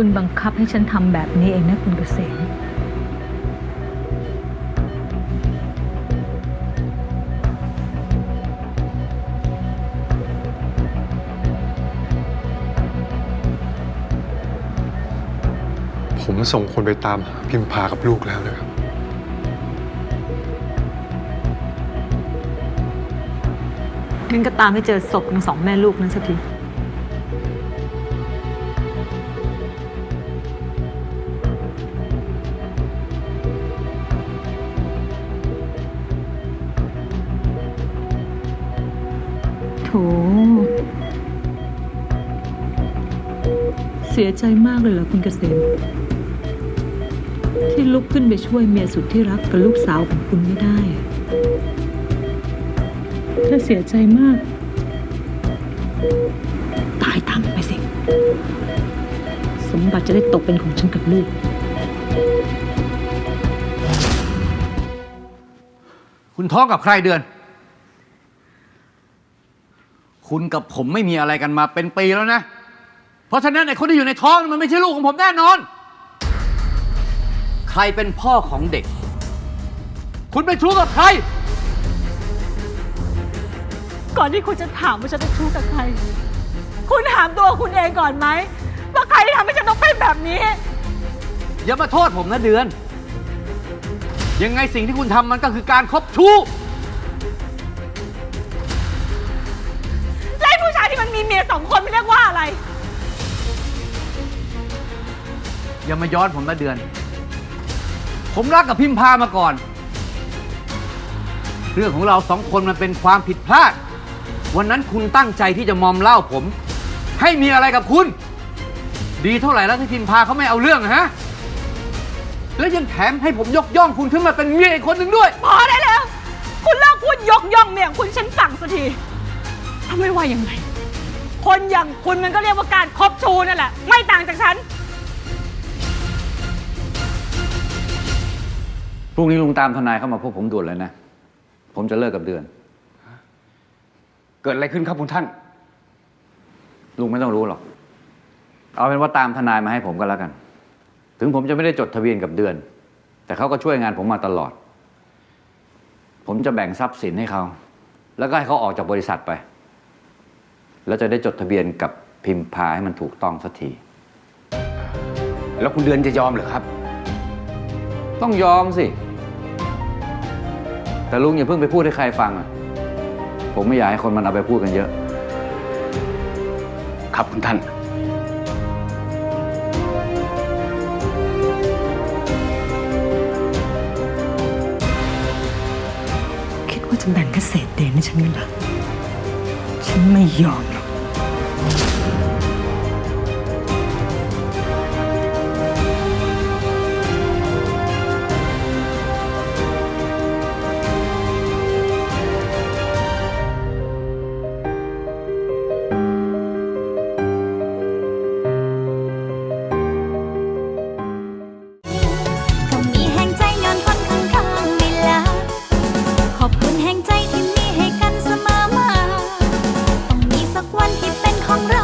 คุณบังคับให้ฉันทำแบบนี้เองนะคุณเกษมผมส่งคนไปตามหาพิมพากับลูกแล้วนะครับ งั้นก็ตามให้เจอศพของสองแม่ลูกนั้นสักที เสียใจมากเลยเหรอคุณเกษม ที่ลุกขึ้นไปช่วยเมียสุดที่รักกับลูกสาวของคุณไม่ได้ถ้าเสียใจมาก ตายตามไปสิ สมบัติจะได้ตกเป็นของฉันกับลูกคุณท้องกับใครเดือน คุณกับผมไม่มีอะไรกันมาเป็นปีแล้วนะ เพราะฉะนั้นไอ้คนที่อยู่ในท้องมันไม่ใช่ลูกของผมแน่นอน ใครเป็นพ่อของเด็ก คุณเป็นชู้กับใคร ก่อนที่คุณจะถามว่าฉันเป็นชู้กับใคร คุณถามตัวคุณเองก่อนไหมว่าใครทำให้ฉันต้องเป็นแบบนี้ อย่ามาโทษผมนะเดือน ยังไงสิ่งที่คุณทำมันก็คือการคบชู้ มันมีเมียสองคนไม่เรียกว่าอะไร อย่ามาย้อนผมนะเดือน ผมรักกับพิมพามาก่อน เรื่องของเราสองคนมันเป็นความผิดพลาด วันนั้นคุณตั้งใจที่จะมอมเหล้าผม ให้มีอะไรกับคุณ ดีเท่าไหร่แล้วที่พิมพาเขาไม่เอาเรื่องอะฮะ แล้วยังแถมให้ผมยกย่องคุณขึ้นมาเป็นเมียอีกคนหนึ่งด้วย พอได้แล้ว คุณเลิกพูดยกย่องเมียของคุณฉันสั่งสักทีถ้าไม่ว่ายังไง คนอย่างคุณมันก็เรียกว่าการคบชูนั่นแหละ ไม่ต่างจากฉัน พรุ่งนี้ลุงตามทนายเข้ามาพบผมด่วนเลยนะ ผมจะเลิกกับเดือน เกิดอะไรขึ้นครับคุณท่าน ลุงไม่ต้องรู้หรอก เอาเป็นว่าตามทนายมาให้ผมก็แล้วกัน ถึงผมจะไม่ได้จดทะเบียนกับเดือน แต่เขาก็ช่วยงานผมมาตลอด ผมจะแบ่งทรัพย์สินให้เขา แล้วก็ให้เขาออกจากบริษัทไป แล้วจะได้จดทะเบียนกับพิมพ์พาให้มันถูกต้องสักที แล้วคุณเดือนจะยอมเหรือครับ ต้องยอมสิ แต่ลุงอย่าเพิ่งไปพูดให้ใครฟังอะผมไม่อยากให้คนมันเอาไปพูดกันเยอะ ครับคุณท่าน คิดว่าจะแบ่งแค่เศษเดนให้ฉันกันเหรอฉันไม่ยอม ที่เป็นของเรา